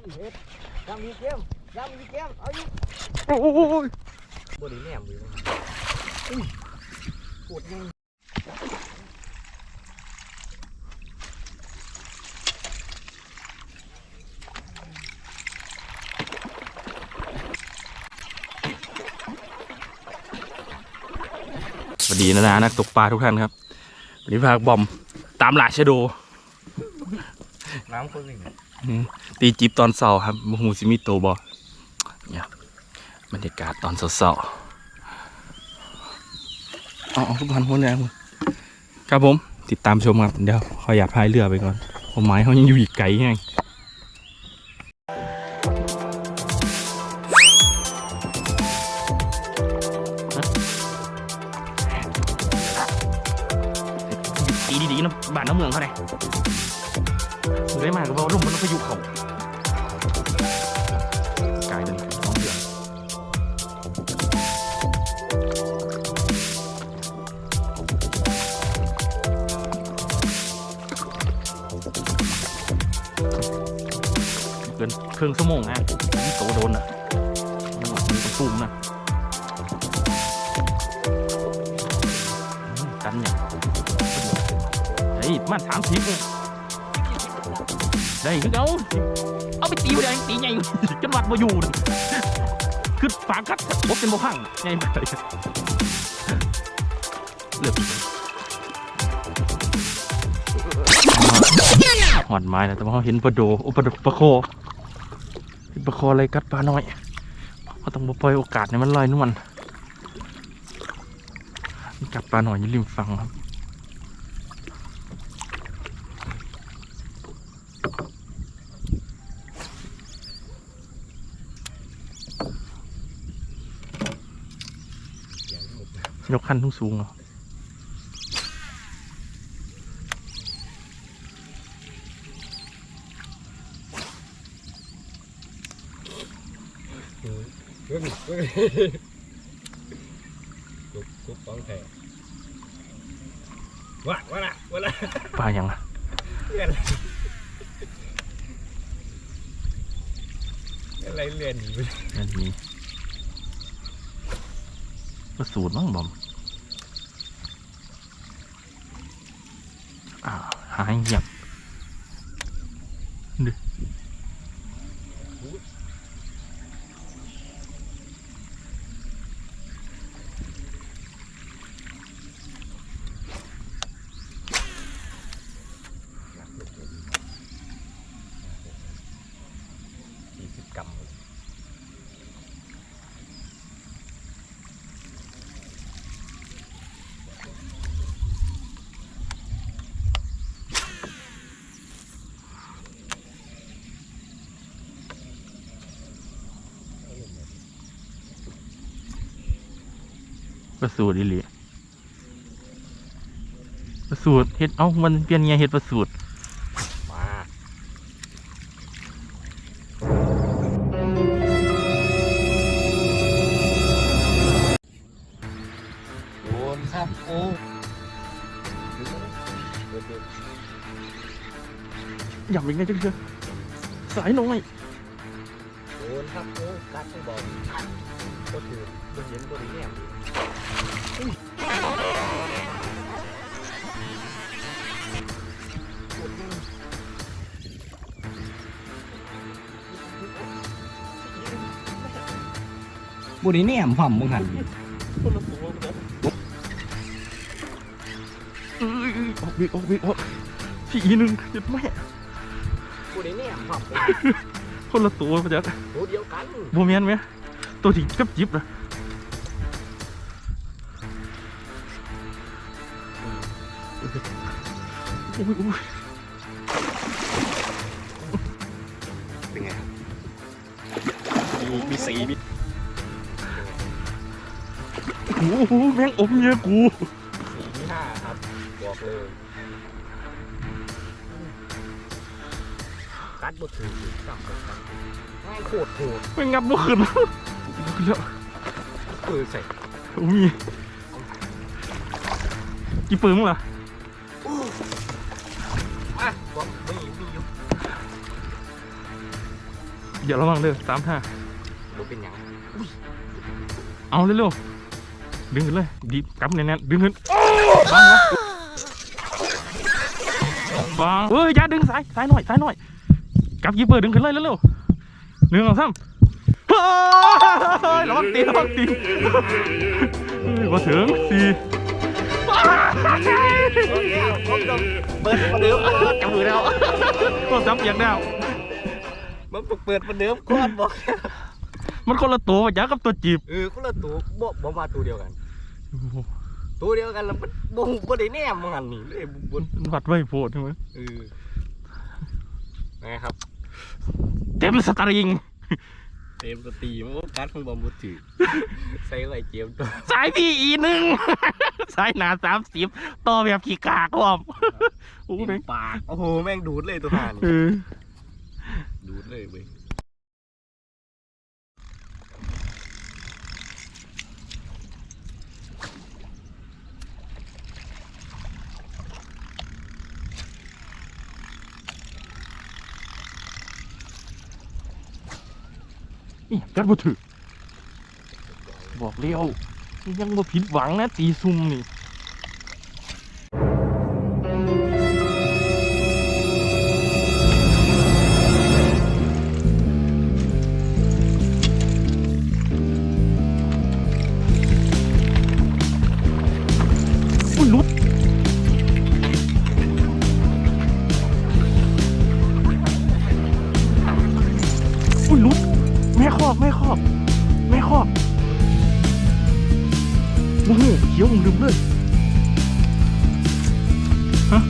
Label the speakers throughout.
Speaker 1: ยำมีเกมยำมีเกมเอาอยู่
Speaker 2: โอ้ย
Speaker 1: บด้แหนมอยู่อุ้ยปวดยัง
Speaker 2: สวัสดีนะนะนักตกปลาทุกท่านครับวันนี้พาบอมตามหลาชะโด
Speaker 1: น้ำคนหนึ่ง
Speaker 2: ตีจิบตอนเสาร์ครับมูซิมิโตบอเนี่ยบรรยากาศตอนเสาร์ๆเอาเอาทุกคนหัวแรงครับผม ติดตามชมครับ เดี๋ยวขออยากพายเรือไปก่อนผมหมายเขายังอยู่อีกไกลแห้งตีดีๆนะบ้านน้ำเมืองเขาเนี่ ยเลยมาก็บอกร่มมันพายุเขากลายเป็นน้องเดือนเกินเครื่องสมองนะนี่โตโดนอะมันหลังมันต้องสูงนะกันเนี่ยเฮ้ยมันสามสิบเลย ได้คือเอาเอาไปตีไปเลยตีใหญ่จนวัดมาอยู่คือฝาคัดบเป็นบ่พังใหญ่ไปเลือกหอนไม้นะแต่ว่าเขาเห็นปลาโดโอปลาโดปลาโคปลาโคอะไรกัดปลาน้อยเขาต้องปล่อยโอกาสให้มันลอยนวลมันกัดปลาหน่อยอยู่ริมฝั่งครับ ยกคันทุ่งสูงเหรอ
Speaker 1: เฮ้ยเฮ้ยกุ๊บกุ๊บป้องแท้วะวะละวะละ
Speaker 2: ปลาอย่างอะ
Speaker 1: เลื่อนอะไรเลื่อนอยู่
Speaker 2: นั่นมี ก็สูตรมั้งบอมอ้าวหายเงียบดิ
Speaker 1: สี่สิบกรัม
Speaker 2: ก็สูตรอีหลีประสูตรเฮ็ดเอ้ามันเปลี่ยนไงเฮ็ดประสูตร
Speaker 1: มาโดนครับโอ้
Speaker 2: อย่าเป็นไงจังเชียวสายน้อย
Speaker 1: โดนครับโอ้กัดไม่บอก ก็คือบนเห็นบนแง่อยู่บุรีแหนมหอมมึงหัน
Speaker 2: คนละตัวกันเอ้ยออกวิกออกวิกออกพี่อีหนึงหยุดแม่
Speaker 1: บุรีแหนมหอม
Speaker 2: คนละตัวมาจาก
Speaker 1: ตัวเดียวกัน
Speaker 2: โมเมนไหม ตัวที่กับจิบนะอุ้ยอุ้ย
Speaker 1: เป็นไงครับ
Speaker 2: มีมีสีมีโอ้โหแม่งอมเยอะกู
Speaker 1: สี่ที่ห้าครับ บอกเลยกัดบดถือจับกันง่ายโคตรโหด
Speaker 2: แม่งงับบ่ขึ้นบ่ขึ้น แล้ว
Speaker 1: ปืนใส่
Speaker 2: โอ้มีกี่ปืนมึงล่ะ
Speaker 1: อะบอกไม่มีมีอยู่
Speaker 2: อย่าระวังเด้อสามท่า
Speaker 1: บ่เป็นหยัง
Speaker 2: เอาเร็วๆดึงขึ้นเลยดีบกำแน่นๆดึงขึ้นวางนะวางเฮ้ยอย่าดึงสายสายหน่อยสายหน่อยกำยิบเบอร์ดึงขึ้นเลยเร็วๆหนึ่งสองสามเฮ้ ยระวังตีนระวังตีนเฮ้ยมาถึงสี่
Speaker 1: เปิดประเดิมจับมือแล้ว
Speaker 2: ก็ซ้ำอย่างเดียว
Speaker 1: มันเปิดประเดิมก่อนบอก
Speaker 2: มันคนละตัวจ้ากับตัวจีบ
Speaker 1: เออคนละตัวบ่บ่มาตัวเดียวกัน ตัวเดียวกันแล้วมันบ่บ่ได้แนมมันหันนี่เลยบ่
Speaker 2: มันวัดไว้โพดใช่ไหม
Speaker 1: เออไงครับ
Speaker 2: เต็มสตริง
Speaker 1: เต็มสตรีมันก็การของบอมบุถือใส่ไว้เจียมตัว
Speaker 2: สายพี่อีหนึ่งสายหนาสามสิบต่อแบบขี้กากวอมโอ้
Speaker 1: โอ้
Speaker 2: โห
Speaker 1: ปาก โอ้โห แม่งดูดเลยตัวหานี่
Speaker 2: เออ
Speaker 1: ดูดเลยเว้ย
Speaker 2: นี่กัดบ่ถือบอกเลี้ยวยังบ่ผิดหวังนะตีซุ่มนี่อุ้ยลุ้ยลุดแม่ ครอบไม่ครอบ ไม่ครอบโอ้โหเขียวผมลืมเลยฮะ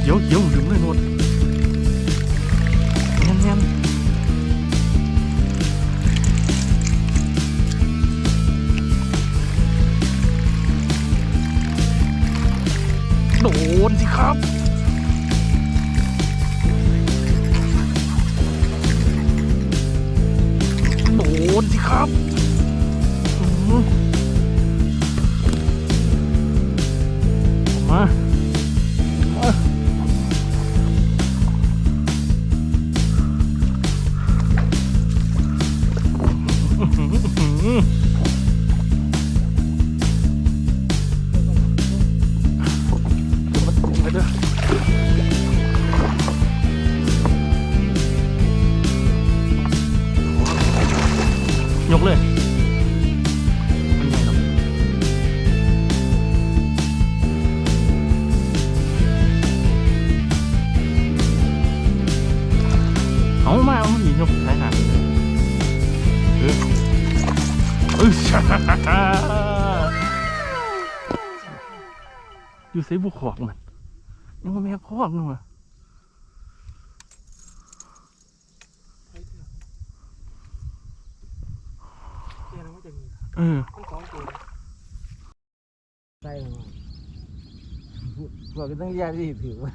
Speaker 2: เขียวเขียวผมลืมเลยโน มาเอายกสายหางเออเอออยู่ใส่บุกขอกมันยังว่าแม่ขอกนึงวะเออ
Speaker 1: ใส่พวกก็ต้องแยกที่ถือว่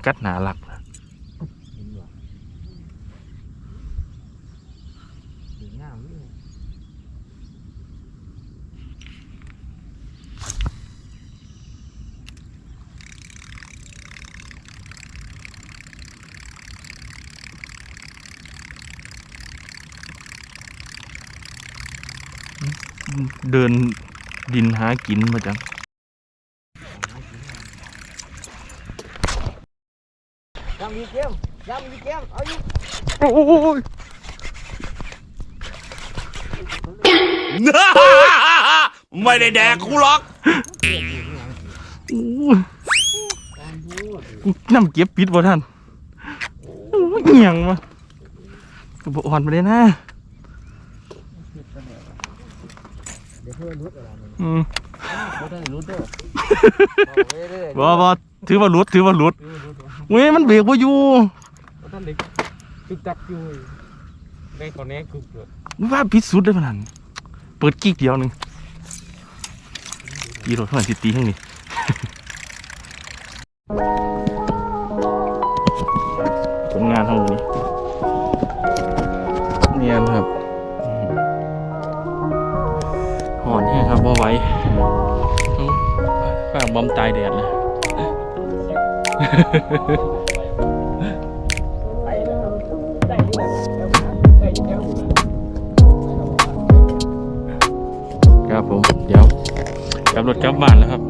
Speaker 2: เสียงกัดหนาหลักนะ
Speaker 1: เห็นบ่ถืองามนี่
Speaker 2: เดินดินหากินมาจัง
Speaker 1: ยำมีเกมยำมีเกมเอาอยู่
Speaker 2: โอ้ย
Speaker 3: ไม่ได้แดกกูหรอก
Speaker 2: โอ้ยกูน้ำเก็บปิดบ่ท่านโอ้ยเหี่ยงวะก็บ่อ่อนไปเลยนะ
Speaker 1: เดี๋ยวเพื่อนรุดอะไรมั น
Speaker 2: อืม
Speaker 1: เขาได้รุดเด้อเอาไว้เด้อ
Speaker 2: บ่บ่ถือว่าหลุดถือว่าหลุดเว้ยมันเบรกบ่อยู่
Speaker 1: ท่านเด็กตึกตักอยู่ได้ตอนนี้คือเกิด
Speaker 2: ว่าพิษสุดได้ขนาดนั้นเปิดกิ๊กเดียวหนึงอีโรถเท่าไหร่สิตีข้างนี้ผลงานของวันนี้ ป้าบอมตายแดด
Speaker 1: นะครับ
Speaker 2: ผม เดี๋ยวกลับรถกลับบ้านแล้วครับ